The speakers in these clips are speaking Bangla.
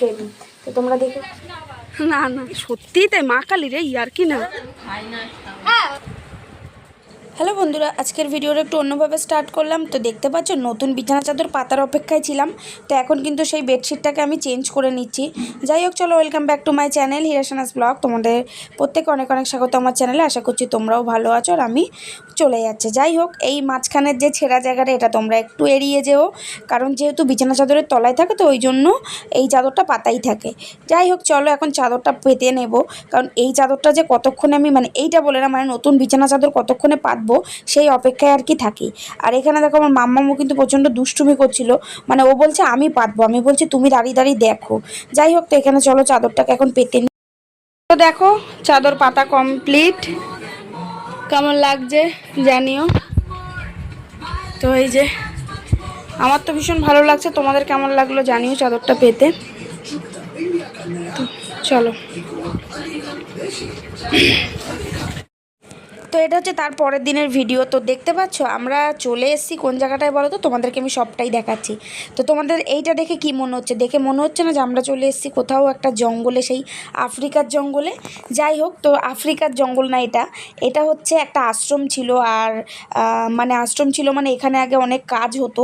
ঢুকেনি তো তোমরা দেখো। না না সত্যিই তাই মা কালী রে ইয়ার কি না। হ্যালো বন্ধুরা, আজকের ভিডিওটা একটু অন্যভাবে স্টার্ট করলাম। তো দেখতে পাচ্ছ, নতুন বিছানা চাদর পাতার অপেক্ষায় ছিলাম। তো এখন কিন্তু সেই বেডশিটটাকে আমি চেঞ্জ করে নিচ্ছি। যাই হোক, চলো welcome back to my channel হিরাসানাস blog তোমাদের প্রত্যেকে অনেক অনেক স্বাগত আমার চ্যানেলে আশা করছি তোমরাও ভালো আছো আর আমি চলে যাচ্ছে। যাই হোক, এই মাঝখানের যে ছেঁড়া জায়গাটা, এটা তোমরা একটু এড়িয়ে যেও। কারণ যেহেতু বিছানা চাদরের তলায় থাকে, তো ওই জন্য এই চাদরটা পাতাই থাকে। যাই হোক, চলো, এখন চাদরটা পেতে নেব। কারণ এই চাদরটা যে কতক্ষণে আমি মানে এইটা বলে না মানে নতুন বিছানা চাদর কতক্ষণে পাতবো সেই অপেক্ষায় আর কি থাকি। আর এখানে দেখো আমার মাম্মামু কিন্তু প্রচণ্ড দুষ্টুমি করছিল। মানে ও বলছে, আমি পাতবো আমি বলছি, তুমি দাঁড়িয়ে দাঁড়িয়ে দেখো। যাই হোক তো এখানে চলো, চাদরটাকে এখন পেতে। তো দেখো, চাদর পাতা কমপ্লিট কেমন লাগছে জানিও। তো এই যে, আমার তো ভীষণ ভালো লাগছে। তোমাদের কেমন লাগল জানিও চাদরটা পেতে। চলো। তো এটা হচ্ছে তার পরের দিনের ভিডিও তো দেখতে পাচ্ছ, আমরা চলে এসেছি কোন জায়গাটায় বলো তো? তোমাদেরকে আমি সবটাই দেখাচ্ছি। তো তোমাদের এইটা দেখে কি মনে হচ্ছে? দেখে মনে হচ্ছে না যে আমরা চলে এসেছি কোথাও একটা জঙ্গলে, সেই আফ্রিকার জঙ্গলে? যাই হোক, তো আফ্রিকার জঙ্গল না এটা। এটা হচ্ছে একটা আশ্রম ছিল আর মানে আশ্রম ছিল মানে এখানে আগে অনেক কাজ হতো।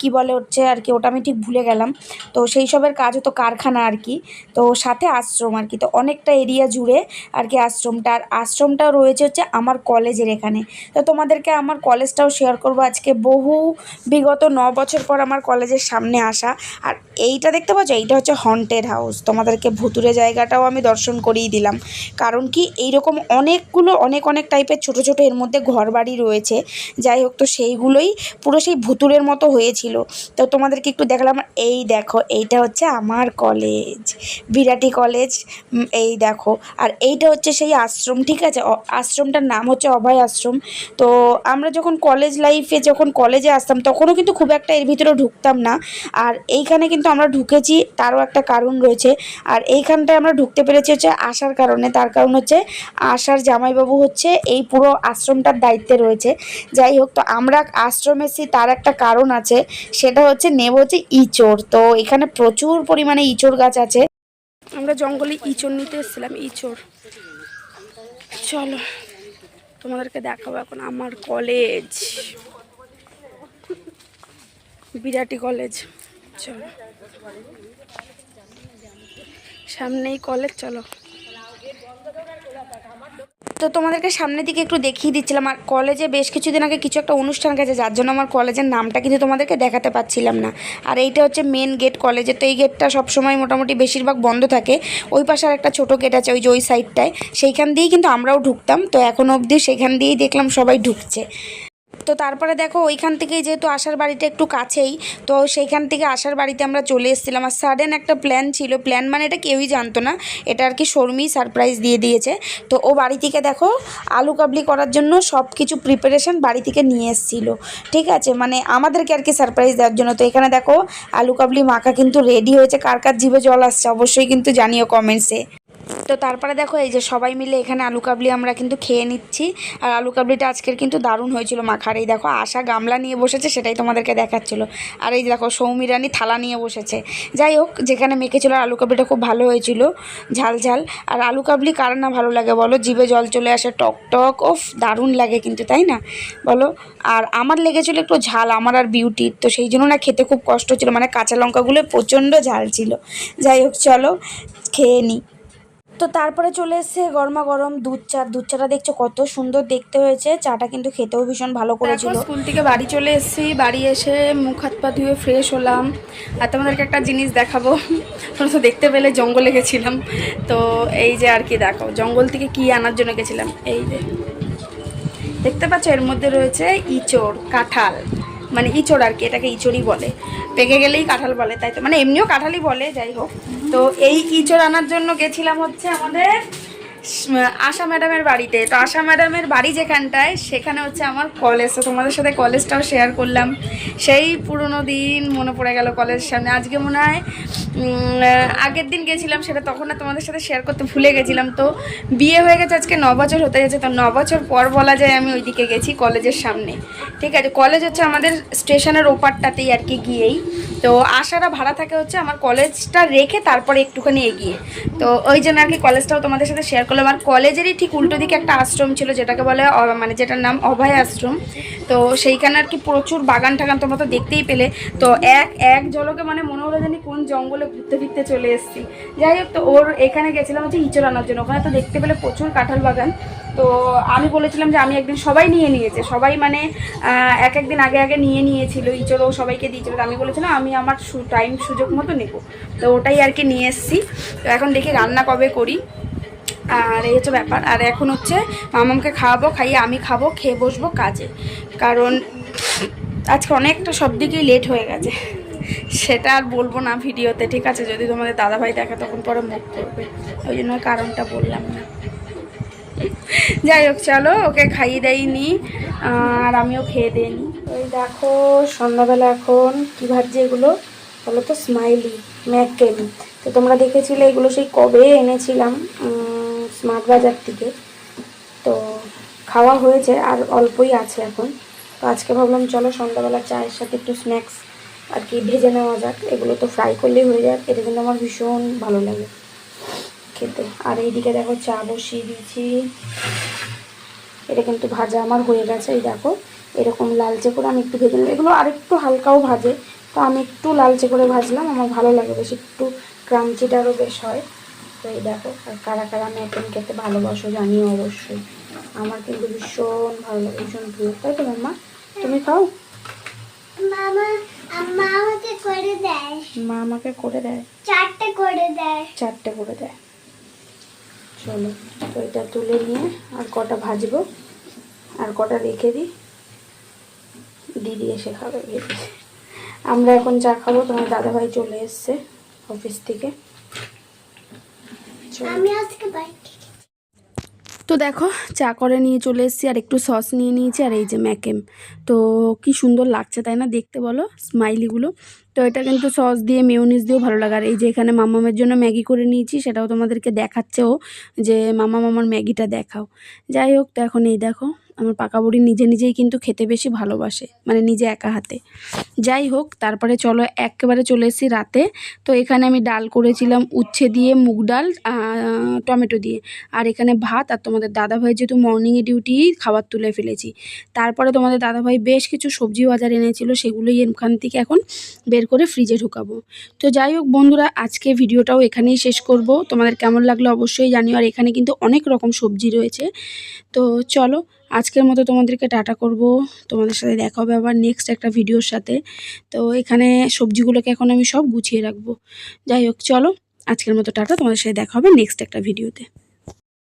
কি বলে হচ্ছে আর কি, ওটা আমি ঠিক ভুলে গেলাম। তো সেই সবের কাজ হতো কারখানা আর কি। তো সাথে আশ্রম আর কি। তো অনেকটা এরিয়া জুড়ে আর কি আশ্রমটা। আর আশ্রমটা রয়েছে হচ্ছে আমার কলেজের এখানে। তো তোমাদেরকে আমার কলেজটাও শেয়ার করব আজকে। বহু, বিগত ন বছর পর আমার কলেজের সামনে আসা। আর এইটা দেখতে পাচ্ছ? এইটা হচ্ছে হন্টেড হাউস তোমাদেরকে ভুতুরে জায়গাটাও আমি দর্শন করিয়ে দিলাম। কারণ কি? এইরকম অনেকগুলো, অনেক অনেক টাইপের ছোট ছোট এর মধ্যে ঘরবাড়ি রয়েছে। যাই হোক, তো সেইগুলোই পুরো সেই ভুতুরের মতো হয়েছিল। তো তোমাদেরকে একটু দেখালাম। এই দেখো, এইটা হচ্ছে আমার কলেজ। বিরাটি কলেজ। এই দেখো। আর এইটা হচ্ছে সেই আশ্রম, ঠিক আছে? অ- আশ্রমটার নাম হচ্ছে অভয় আশ্রম। তো আমরা যখন কলেজ লাইফে যখন কলেজে আসতাম, তখনও কিন্তু খুব একটা এর ভিতরে ঢুকতাম না। আর এইখানে কিন্তু আমরা ঢুকেছি, তারও একটা কারণ রয়েছে। আর এইখানটায় আমরা ঢুকতে পেরেছি হচ্ছে আসার কারণে। তার কারণ হচ্ছে আশার জামাইবাবু হচ্ছে এই পুরো আশ্রমটার দায়িত্বে রয়েছে। যাই হোক, তো আমরা আশ্রমে তার একটা কারণ আছে, সেটা হচ্ছে নেব হচ্ছে ইচড়। তো এখানে প্রচুর পরিমাণে ইচড় গাছ আছে। আমরা জঙ্গলে ইঁচড় নিতে এসেছিলাম, ইঁচড়। চলো। তোমাদেরকে দেখাবো এখন আমার কলেজ বিরাটি কলেজ চলো। সামনেই কলেজ চলো। তো তোমাদেরকে সামনের দিকে একটু দেখিয়ে দিচ্ছিলাম। আর কলেজে বেশ কিছুদিন আগে কিছু একটা অনুষ্ঠান গেছে, যার জন্য আমার কলেজের নামটা কিন্তু তোমাদেরকে দেখাতে পাচ্ছিলাম না। আর এইটা হচ্ছে মেন গেট কলেজে তো এই গেটটা সবসময় মোটামুটি বেশিরভাগ বন্ধ থাকে। ওই পাশে আর একটা ছোটো গেট আছে, ওই যে ওই সাইডটায় সেইখান দিয়েই কিন্তু আমরাও ঢুকতাম। তো এখন অবধি সেখান দিয়েই দেখলাম সবাই ঢুকছে। তো তারপরে দেখো ওইখান থেকেই যেহেতু আসার বাড়িটা একটু কাছেই, তো সেইখান থেকে আসার বাড়িতে আমরা চলে এসেছিলাম। আর সাডেন একটা প্ল্যান ছিল। প্ল্যান মানে এটা কেউই জানতো না। এটা আর কি শর্মি সারপ্রাইজ দিয়ে দিয়েছে। তো ও বাড়ি থেকে দেখো আলু কাবলি করার জন্য সব কিছু প্রিপারেশন বাড়ি থেকে নিয়ে এসেছিল। ঠিক আছে? মানে আমাদেরকে আর কি সারপ্রাইজ দেওয়ার জন্য। তো এখানে দেখো আলু কাবলি মাখা কিন্তু রেডি হয়েছে। কার কার জিভে জল আসছে অবশ্যই কিন্তু জানিও কমেন্টসে তো তারপরে দেখো, এই যে সবাই মিলে এখানে আলু কাবলি আমরা কিন্তু খেয়ে নিচ্ছি। আর আলু কাবলিটা আজকের কিন্তু দারুণ হয়েছিল মাখার। এই দেখো, আশা গামলা নিয়ে বসেছে, সেটাই তোমাদেরকে দেখাচ্ছিল। আর এই দেখো সৌমি রানী থালা নিয়ে বসেছে। যাই হোক, যেখানে মেখেছিল আলু কাবলিটা খুব ভালো হয়েছিল, ঝাল ঝাল। আর আলু কাবলি কার না ভালো লাগে বলো? জিভে জল চলে আসে, টক টক ওফ দারুণ লাগে কিন্তু, তাই না? বলো? আর আমার লেগেছিল একটু ঝাল, আমার আর বিউটির তো সেই জন্য না খেতে খুব কষ্ট ছিল মানে কাঁচা লঙ্কাগুলো প্রচণ্ড ঝাল ছিল। যাই হোক, চলো, খেয়ে নিই তো তারপরে চলে এসেছে গরমা গরম দুধ চা। দুধ চাটা দেখছ কত সুন্দর দেখতে হয়েছে। চাটা কিন্তু খেতেও ভীষণ ভালো করেছিল। স্কুল থেকে বাড়ি চলে এসেছি। বাড়ি এসে মুখ হাত পা ধুয়ে ফ্রেশ হলাম। আর তোমাদেরকে একটা জিনিস দেখাবো। তোমরা তো দেখতে পেলে জঙ্গলে গেছিলাম। তো এই যে আর কি দেখো জঙ্গল থেকে কি আনার জন্য গেছিলাম? এই যে। দেখতে পাচ্ছ এর মধ্যে রয়েছে ইচড় কাঁঠাল। মানে ইচড় আর কি, এটাকে ইঁচড়ই বলে। পেকে গেলেই কাঁঠাল বলে, তাই তো? মানে এমনিও কাঁঠালই বলে, যাই হোক। তো এই ইচড় আনার জন্য গেছিলাম হচ্ছে আমাদের আশা ম্যাডামের বাড়িতে। তো আশা ম্যাডামের বাড়ি যেখানটায়, সেখানে হচ্ছে আমার কলেজ। তো তোমাদের সাথে কলেজটাও শেয়ার করলাম। সেই পুরনো দিন মনে পড়ে গেল কলেজের সামনে। আজকে মনে হয় আগের দিন গেছিলাম সেটা তখন আর তোমাদের সাথে শেয়ার করতে ভুলে গেছিলাম। তো বিয়ে হয়ে গেছে, আজকে ন বছর হতে গেছে তো ন বছর পর বলা যায় আমি ওইদিকে গেছি কলেজের সামনে। ঠিক আছে, কলেজ হচ্ছে আমাদের স্টেশনের ওপারটাতেই আর কি গিয়েই। তো আশারা ভাড়া থাকে হচ্ছে আমার কলেজটা রেখে তারপরে একটুখানি এগিয়ে। তো ওই জন্য আর কি কলেজটাও তোমাদের সাথে শেয়ার করলাম। আর কলেজেরই ঠিক উল্টো দিকে একটা আশ্রম ছিল, যেটাকে বলে মানে যেটার নাম অভয় আশ্রম। তো সেইখানে আর কি প্রচুর বাগান টাগান তোমরা তো দেখতেই পেলে। তো এক এক জলকে মানে মনে হলো জানি কোন জঙ্গলে ঘুরতে ফিরতে চলে এসছি। যাই হোক, তো ওর এখানে গেছিলাম হচ্ছে ইঁচড় আনার জন্য। ওখানে তো দেখতে পেলে প্রচুর কাঁঠাল বাগান। তো আমি বলেছিলাম যে আমি একদিন সবাই নিয়ে নিয়েছে। সবাই মানে এক একদিন আগে আগে নিয়ে নিয়েছিল ইঁচড়ও সবাইকে দিয়েছিল। আমি বলেছিলাম, আমি আমার টাইম সুযোগ মতো নেব। তো ওটাই আর কি নিয়ে এসেছি। তো এখন দেখি রান্না কবে করি। আর এই হচ্ছে ব্যাপার। আর এখন হচ্ছে মামামকে খাওয়াবো, খাইয়ে আমি খাব, খেয়ে বসবো কাজে। কারণ আজকে অনেকটা সব দিকেই লেট হয়ে গেছে। সেটা আর বলব না ভিডিওতে, ঠিক আছে? যদি তোমাদের দাদাভাই দেখে, তখন পরে মুখ করবে। ওই জন্য কারণটা বললাম না। যাই হোক, চলো, ওকে খাইয়ে দেয়নি আর আমিও খেয়ে দিইনি ওই দেখো, সন্ধ্যাবেলা এখন কী ভাবছে এগুলো? বলো তো স্মাইলি ম্যাকেম তো তোমরা দেখেছিলে এগুলো সেই কবে এনেছিলাম স্মার্ট বাজার থেকে। তো খাওয়া হয়েছে, আর অল্পই আছে এখন। তো আজকে ভাবলাম, চলো, সন্ধ্যাবেলা চায়ের সাথে একটু স্ন্যাক্স আর কি ভেজে নেওয়া যাক। এগুলো তো ফ্রাই করলেই হয়ে যাক এটা কিন্তু আমার ভীষণ ভালো লাগে। খেতে। আর এইদিকে দেখো চা বসিয়ে দিয়েছি। এটা কিন্তু ভাজা আমার হয়ে গেছে এই দেখো। এরকম লালচে করে আমি একটু ভেজে নিলাম। এগুলো আরেকটু হালকাও ভাজে। তো আমি একটু লালচে করে ভাজলাম আমার ভালো লাগে বেশ। একটু ক্রাঞ্চিটারও বেশ হয়। তো এই দেখো আর কারা কারা ম্যাটন খেতে ভালোবাসো জানিও অবশ্যই। আমার কিন্তু ভীষণ ভালো লাগে ভীষণ প্রিয়। তাই তো মাম্মা? তুমি খাও? মামা মা আমাকে করে দেয়। মা আমাকে করে দেয়? চারটে করে দেয়। চারটে করে দেয়। চলো তো এটা তুলে নিয়ে আর কটা ভাজবো। আর কটা রেখে দিই। দিদি এসে খাবে ভেবে আমরা এখন চা খাব তোমার দাদাভাই চলে এসছে অফিস থেকে। আমি আজকে বাইক তো দেখো চা করে নিয়ে চলে এসেছি আর একটু সস নিয়ে নিয়েছি আর এই যে ম্যাকেম। তো কি সুন্দর লাগছে তাই না? দেখতে বলো স্মাইলিগুলো তো এটা কিন্তু সস দিয়ে মেয়োনিজ দিয়েও ভালো লাগে। আর এই যে এখানে মামামের জন্য ম্যাগি করে নিয়েছি, সেটাও তোমাদেরকে দেখাচ্ছেও যে মামা মামার ম্যাগিটা দেখাও। যাই হোক, তো এখন এই দেখো, আমার পাকা বুড়ি নিজে নিজেই কিন্তু খেতে বেশি ভালোবাসে মানে নিজে একা হাতে। যাই হোক, তারপরে চলো একেবারে চলে এসেছি রাতে। তো এখানে আমি ডাল করেছিলাম উচ্ছে দিয়ে, মুগ ডাল টমেটো দিয়ে। আর এখানে ভাত, আর তোমাদের দাদাভাই যেহেতু মর্নিংয়ে ডিউটি খাবার তুলে ফেলেছি। তারপরে তোমাদের দাদাভাই বেশ কিছু সবজি বাজার এনেছিল, সেগুলোই এখান থেকে এখন বের করে ফ্রিজে ঢুকাবো। তো যাই হোক বন্ধুরা, আজকে ভিডিওটাও এখানেই শেষ করব। তোমাদের কেমন লাগল অবশ্যই জানিও। আর এখানে কিন্তু অনেক রকম সবজি রয়েছে। তো চলো, আজকের মতো তোমাদেরকে টাটা করব। তোমাদের সাথে দেখা হবে আবার নেক্সট একটা ভিডিওর সাথে। তো এখানে সবজিগুলোকে এখন আমি সব গুছিয়ে রাখব। যাই হোক, চলো, আজকের মতো টাটা। তোমাদের সাথে দেখা হবে নেক্সট একটা ভিডিওতে।